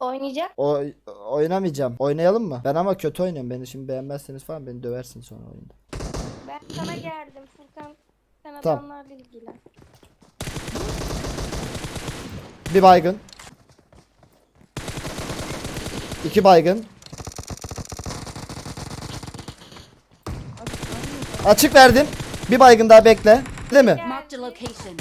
Oynayacak. O oynamayacağım. Oynayalım mı? Ben ama kötü oynuyorum. Beni şimdi beğenmezseniz falan beni döversin sonra oyunda. Ben sana geldim Furkan. Sen Tamam. adamlarla ilgilen. Bir baygın. İki baygın. Açık verdim. Bir baygın daha bekle. Değil mi? Marked a location.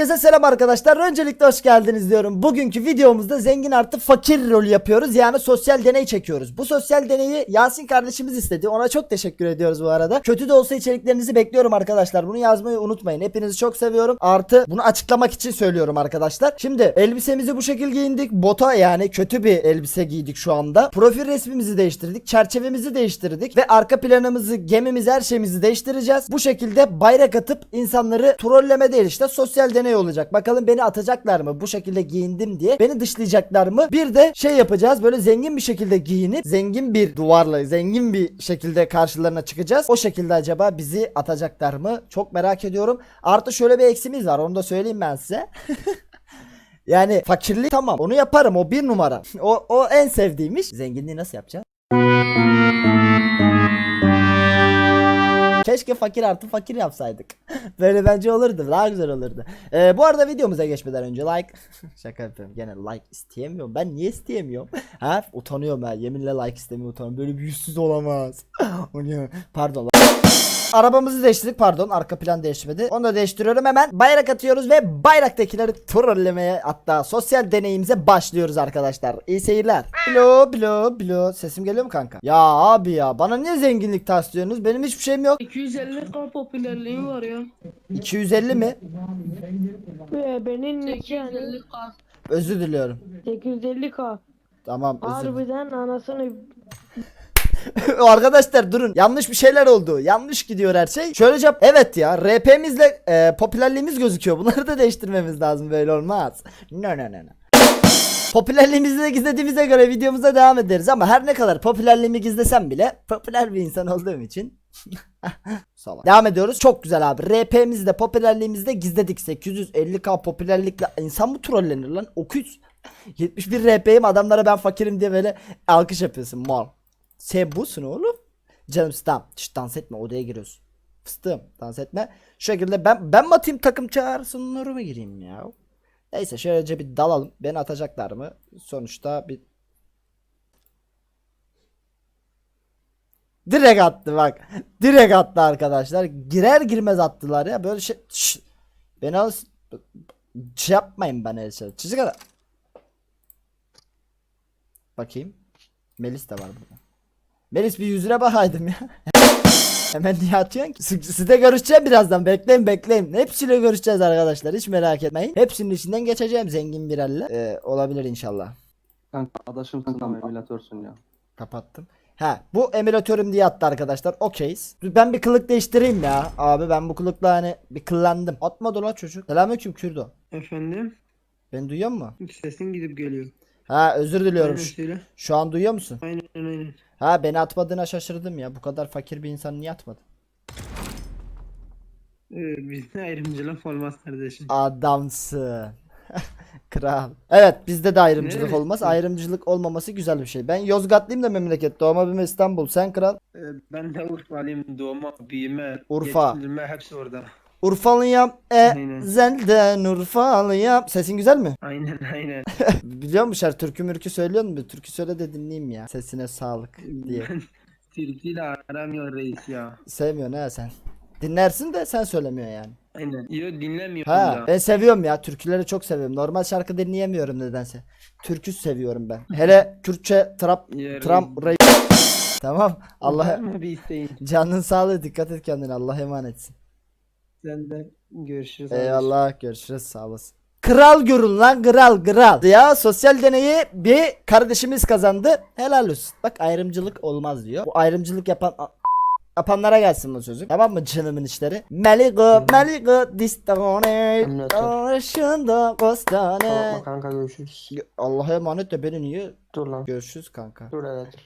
Herkese selam arkadaşlar. Öncelikle hoş geldiniz diyorum. Bugünkü videomuzda zengin artı fakir rolü yapıyoruz. Yani sosyal deney çekiyoruz. Bu sosyal deneyi Yasin kardeşimiz istedi. Ona çok teşekkür ediyoruz bu arada. Kötü de olsa içeriklerinizi bekliyorum arkadaşlar. Bunu yazmayı unutmayın. Hepinizi çok seviyorum. Artı bunu açıklamak için söylüyorum arkadaşlar. Şimdi elbisemizi bu şekil giyindik. Bota yani kötü bir elbise giydik şu anda. Profil resmimizi değiştirdik. Çerçevemizi değiştirdik. Ve arka planımızı, gemimizi, her şeyimizi değiştireceğiz. Bu şekilde bayrak atıp insanları trolleme değil işte sosyal deney olacak. Bakalım beni atacaklar mı bu şekilde giyindim diye. Beni dışlayacaklar mı? Bir de şey yapacağız böyle zengin bir şekilde giyinip zengin bir duvarla zengin bir şekilde karşılarına çıkacağız. O şekilde acaba bizi atacaklar mı? Çok merak ediyorum. Artı şöyle bir eksimiz var onu da söyleyeyim ben size. Yani fakirlik tamam onu yaparım o bir numara. O, o en sevdiğim iş. Zenginliği nasıl yapacağız? Keşke fakir artı fakir yapsaydık. Böyle bence olurdu. Daha güzel olurdu. Ee, bu arada videomuza geçmeden önce like. Şaka yapıyorum. Gene like isteyemiyorum. Ben niye isteyemiyorum? ha? Utanıyorum ben. Yeminle like istemiyorum utanıyorum. Böyle bir yüzsüz olamaz. Pardon. Arabamızı değiştirdik pardon arka plan değişmedi. Onu da değiştiriyorum hemen. Bayrak atıyoruz ve bayraktakileri trollemeye hatta sosyal deneyimize başlıyoruz arkadaşlar. İyi seyirler. Bilo bilo bilo. Sesim geliyor mu kanka? Ya abi ya bana niye zenginlik taslıyorsunuz? Benim hiçbir şeyim yok. 250 k popülerliğim var ya. 250 mi? Ve benim yani 250 k. Özür diliyorum. 850 k. Tamam özür. Harbiden anasını Arkadaşlar durun. Yanlış bir şeyler oldu. Yanlış gidiyor her şey. Şöyle cevap evet ya. RP'mizle e, popülerliğimiz gözüküyor. Bunları da değiştirmemiz lazım. Böyle olmaz. No no no no. Popülerliğimizi de gizlediğimize göre videomuza devam ederiz ama her ne kadar popülerliğimi gizlesem bile popüler bir insan olduğum için Salak. Devam ediyoruz. Çok güzel abi. RP'mizi de popülerliğimizi de gizledik. 850k popülerlikle insan mı trollenir lan? 900 71 RP'yim adamlara ben fakirim diye böyle alkış yapıyorsun mal. Sen busun oğlum. Canım tamam. Şş, dans etme odaya giriyorsun. Fıstığım dans etme. Şu şekilde ben ben mi atayım takım çağırsın mı gireyim ya? Neyse şöylece bir dalalım. Beni atacaklar mı? Sonuçta bir Direkt attı bak. Direkt attı arkadaşlar. Girer girmez attılar ya. Böyle şey. Şşş. Beni al. Şey yapmayın bana öyle şey. Çocuk adam. Bakayım. Melis de var burada. Melis bir yüzüne bakaydım ya. Hemen niye atıyorsun ki? Siz- Sizle görüşeceğim birazdan. Bekleyin bekleyin. Hepsiyle görüşeceğiz arkadaşlar. Hiç merak etmeyin. Hepsinin içinden geçeceğim zengin bir elle. Ee, olabilir inşallah. Kanka adaşımsın ama emülatörsün ya. Kapattım. Ha bu emülatörüm diye attı arkadaşlar. Okeyiz. Ben bir kılık değiştireyim ya. Abi ben bu kılıkla hani bir kıllandım. Atmadı la çocuk. Selamünaleyküm Kürdo. efendim Beni duyuyor mu? sesin gidip geliyor. Ha özür diliyorum. Aynen Şu, şu an duyuyor musun? Aynen aynen. Ha beni atmadığına şaşırdım ya. Bu kadar fakir bir insan niye atmadı? Ee, bizde ayrımcılık olmaz kardeşim. Adamsın. Kral. Evet bizde de ayrımcılık Evet. olmaz. Ayrımcılık olmaması güzel bir şey. Ben Yozgatlıyım da memleket. Doğma büyüme İstanbul. Sen kral. Ee, ben de Urfalıyım doğma, büyüme, Urfa. yetiştirilme hepsi orada. Urfalıyam. E Aynen. zenden Urfalıyam. Sesin güzel mi? Aynen aynen. Biliyor musun şarkı türkü mürkü söylüyor musun? Türkü söyle de dinleyeyim ya. Sesine sağlık diye. Ben Türkiye'yle aramıyor reis ya. Sevmiyorsun ha sen. Dinlersin de sen söylemiyorsun yani. Aynen. Yo dinlemiyorum Ha da. ben seviyorum ya. Türküleri çok seviyorum. Normal şarkı dinleyemiyorum nedense. Türkü seviyorum ben. Hele Kürtçe trap tram Tamam. Allah canın sağlığı dikkat et kendine. Allah emanetsin. Sen de görüşürüz. Eyvallah görüşürüz sağ olasın. Kral görün lan kral kral. Ya sosyal deneyi bir kardeşimiz kazandı. Helal olsun. Bak ayrımcılık olmaz diyor. Bu ayrımcılık yapan yapanlara gelsin bu sözüm. Tamam mı canımın işleri? Meligo meligo distane. Emniyetler. Arşında kostane. Tamam kanka görüşürüz. Allah'a emanet de beni niye Dur lan. görüşürüz kanka. Dur hele dur.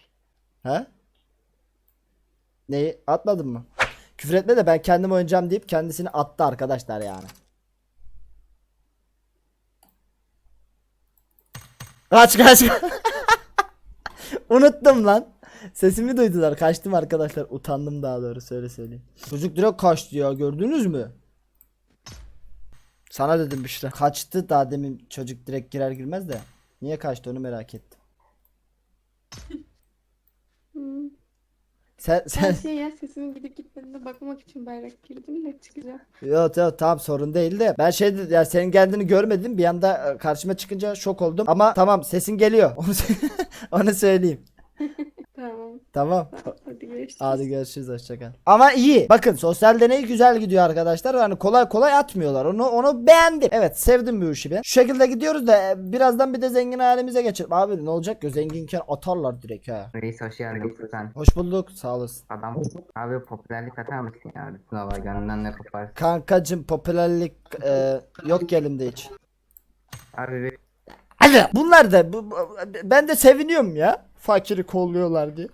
He? Neyi atmadın mı? Küfür etme de ben kendim oynayacağım deyip kendisini attı arkadaşlar yani. Kaç kaç. Unuttum lan. Sesimi duydular. Kaçtım arkadaşlar. Utandım daha doğrusu öyle söyleyeyim. Çocuk direkt kaçtı ya. Gördünüz mü? Sana dedim Büşra. Kaçtı daha demin çocuk direkt girer girmez de. Niye kaçtı onu merak ettim. Sen sen şey ya sesimin gidip gitmediğine bakmak için bayrak girdim de çıkacağım. Yok yok tamam sorun değil de. Ben şey dedim, ya senin geldiğini görmedim. Bir anda e, karşıma çıkınca şok oldum. Ama tamam sesin geliyor. Onu, onu söyleyeyim. Tamam. tamam görüşürüz. hadi görüşürüz hoşçakal ama iyi bakın sosyal deney güzel gidiyor arkadaşlar hani kolay kolay atmıyorlar onu onu beğendim evet sevdim bu işi ben şu şekilde gidiyoruz da e, birazdan bir de zengin halimize geçelim abi ne olacak ya zenginken atarlar direkt ha Reis hoş geldin Furkan. hoş bulduk sağ olasın Adam abi popülerlik atar mısın ya? Sınava gönlünden ne koparsın? kankacım popülerlik e, yok elimde hiç Abi Hadi. Bunlar da bu, bu- ben de seviniyorum ya. Fakiri kolluyorlar diye.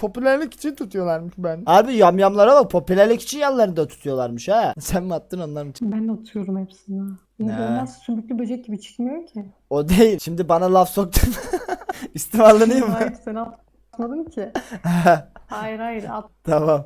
Popülerlik için tutuyorlarmış ben. Abi yamyamlara bak popülerlik için yanlarında tutuyorlarmış ha. Sen mi attın onlar mı? Ben atıyorum hepsini. Ne? Ya böyle nasıl sümüklü böcek gibi çıkmıyor ki. O değil. Şimdi bana laf soktun. Üstüme alınayım Hayır mı? sen atmadın ki. Hayır hayır at. tamam.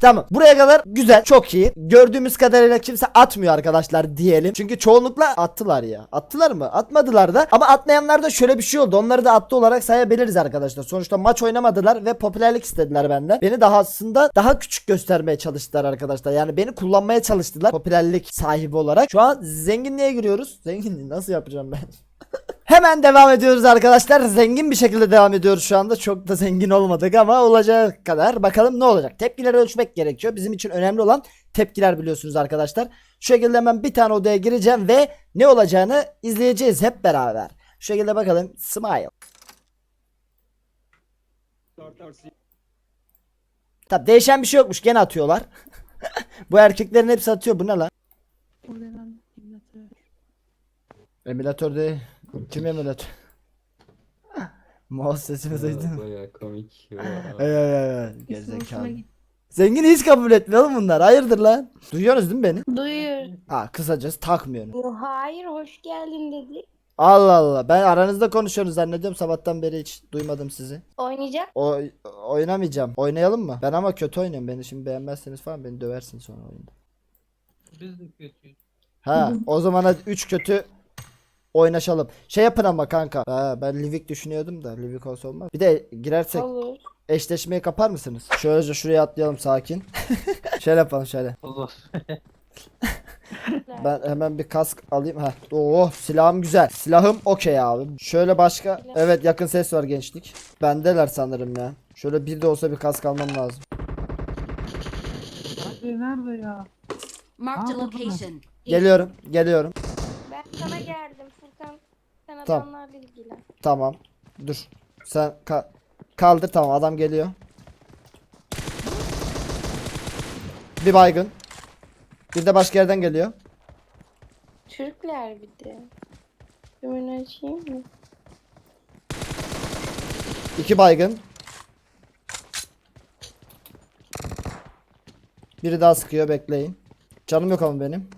Tamam. Buraya kadar güzel. Çok iyi. Gördüğümüz kadarıyla kimse atmıyor arkadaşlar diyelim. Çünkü çoğunlukla attılar ya. Attılar mı? Atmadılar da. Ama atmayanlar da şöyle bir şey oldu. Onları da attı olarak sayabiliriz arkadaşlar. Sonuçta maç oynamadılar ve popülerlik istediler benden. Beni daha aslında daha küçük göstermeye çalıştılar arkadaşlar. Yani beni kullanmaya çalıştılar. Popülerlik sahibi olarak. Şu an zenginliğe giriyoruz. Zenginliği nasıl yapacağım ben? Hemen devam ediyoruz arkadaşlar. Zengin bir şekilde devam ediyoruz şu anda. Çok da zengin olmadık ama olacağı kadar. Bakalım ne olacak. Tepkileri ölçmek gerekiyor. Bizim için önemli olan tepkiler biliyorsunuz arkadaşlar. Şu şekilde hemen bir tane odaya gireceğim ve ne olacağını izleyeceğiz hep beraber. Şu şekilde bakalım. Smile. Tabi değişen bir şey yokmuş. Gene atıyorlar. Bu erkeklerin hepsi atıyor. Bu ne lan? Emülatör değil. Kim emülatör? Mouse sesini duydun? Baya komik. Ay ay. Gerizekalı. Zengin hiç kabul etmiyor oğlum bunlar. Hayırdır lan? Duyuyorsunuz değil mi beni? Duyuyor. Ha kısacası takmıyorum. Yo, Hayır hoş geldin dedi. Allah Allah. Ben aranızda konuşuyorsunuz zannediyorum. Sabahtan beri hiç duymadım sizi. Oynayacak. O oynamayacağım. Oynayalım mı? Ben ama kötü oynuyorum. Beni şimdi beğenmezseniz falan beni döversiniz sonra oyunda. Biz de kötüyüz. Ha o zaman hadi 3 kötü oynaşalım. Şey yapın ama kanka. Ha, ben Livik düşünüyordum da Livik olsa olmaz. Bir de girersek Olur. eşleşmeyi kapar mısınız? Şöylece şuraya atlayalım sakin. şöyle yapalım şöyle. Allah. Ben hemen bir kask alayım. Ha. Oo silahım güzel. Silahım okey abi. Şöyle başka. Evet yakın ses var gençlik. Bendeler sanırım ya. Şöyle bir de olsa bir kask almam lazım. Abi nerede ya? Marked a location. Geliyorum. Geliyorum. Ben sana geldim. Sen Tamam. adamlarla ilgilen. Tamam. Dur. Sen ka- kaldır tamam adam geliyor. Bir baygın. Bir de başka yerden geliyor. Türkler bir de. Ümünü açayım mı? İki baygın. Biri daha sıkıyor bekleyin. Canım yok ama benim.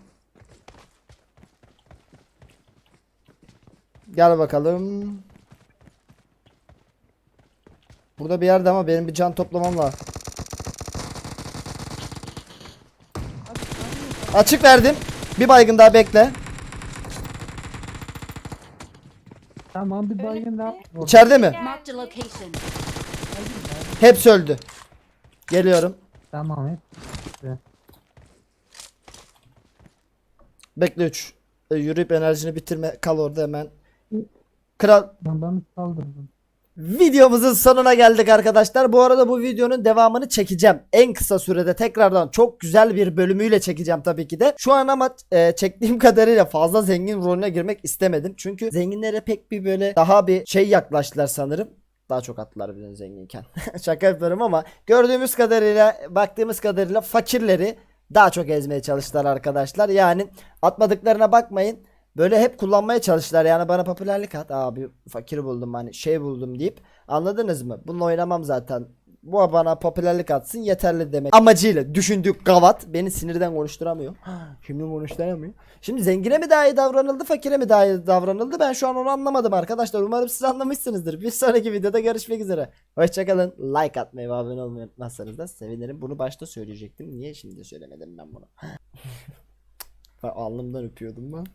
Gel bakalım. Burada bir yerde ama benim bir can toplamam var. Açık verdim. Bir baygın daha bekle. Tamam bir baygın daha. İçeride mi? Hepsi öldü. Geliyorum. Tamam hep. Bekle 3. yürüyüp enerjini bitirme. Kal orada hemen. Kral Ben bana saldırdım. Videomuzun sonuna geldik arkadaşlar. Bu arada bu videonun devamını çekeceğim. En kısa sürede tekrardan çok güzel bir bölümüyle çekeceğim tabii ki de. Şu an ama e, çektiğim kadarıyla fazla zengin rolüne girmek istemedim. Çünkü zenginlere pek bir böyle daha bir şey yaklaştılar sanırım. Daha çok attılar de zenginken. Şaka yapıyorum ama gördüğümüz kadarıyla baktığımız kadarıyla fakirleri daha çok ezmeye çalıştılar arkadaşlar. Yani atmadıklarına bakmayın. Böyle hep kullanmaya çalıştılar. Yani bana popülerlik at. Abi fakir buldum hani şey buldum deyip. Anladınız mı? Bununla oynamam zaten. bu bana popülerlik atsın yeterli demek amacıyla düşündük gavat beni sinirden konuşturamıyor. Şimdi konuşturamıyor. Şimdi zengine mi daha iyi davranıldı fakire mi daha iyi davranıldı ben şu an onu anlamadım arkadaşlar. Umarım siz anlamışsınızdır. Bir sonraki videoda görüşmek üzere. Hoşçakalın. Like atmayı ve abone olmayı unutmazsanız da sevinirim. Bunu başta söyleyecektim. Niye şimdi söylemedim ben bunu? Alnımdan öpüyordum ben.